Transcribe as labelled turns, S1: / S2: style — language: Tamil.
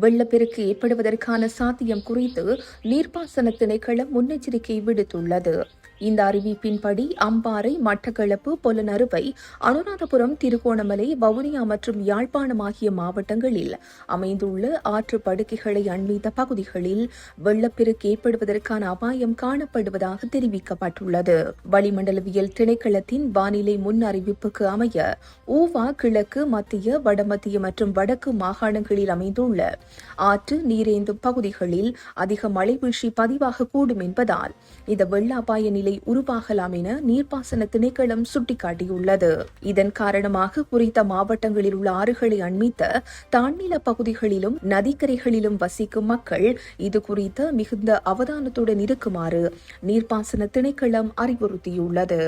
S1: வெள்ளப்பெருக்கு ஏற்படுவதற்கான சாத்தியம் குறித்து நீர்ப்பாசன திணைக்களம் முன்னெச்சரிக்கை விடுத்துள்ளது. இந்த அறிவிப்பின்படி அம்பாறை மட்டக்களப்பு பொலனறுவை அனுராதபுரம் திருகோணமலை வவுனியா மற்றும் யாழ்ப்பாணம் ஆகிய மாவட்டங்களில் அமைந்துள்ள ஆற்று படுக்கைகளை அண்மித்த பகுதிகளில் வெள்ளப்பெருக்கு ஏற்படுவதற்கான அபாயம் காணப்படுவதாக தெரிவிக்கப்பட்டுள்ளது. வளிமண்டலவியல் திணைக்களத்தின் வானிலை முன் அறிவிப்புக்கு அமைய ஊவா கிழக்கு மத்திய வடமத்திய மற்றும் வடக்கு மாகாணங்களில் அமைந்துள்ள ஆற்று நீரேந்தும் பகுதிகளில் அதிக மழை வீழ்ச்சி பதிவாகக்கூடும் என்பதால் இந்த வெள்ள அபாய நிலை உருவாகலாம் என நீர்ப்பாசன திணைக்களம் சுட்டிக்காட்டியுள்ளது. இதன் காரணமாக குறித்த மாவட்டங்களில் உள்ள ஆறுகளை அண்மித்த தாழ்நில பகுதிகளிலும் நதிக்கரைகளிலும் வசிக்கும் மக்கள் இது குறித்த மிகுந்த அவதானத்துடன் இருக்குமாறு நீர்ப்பாசன திணைக்களம் அறிவுறுத்தியுள்ளது.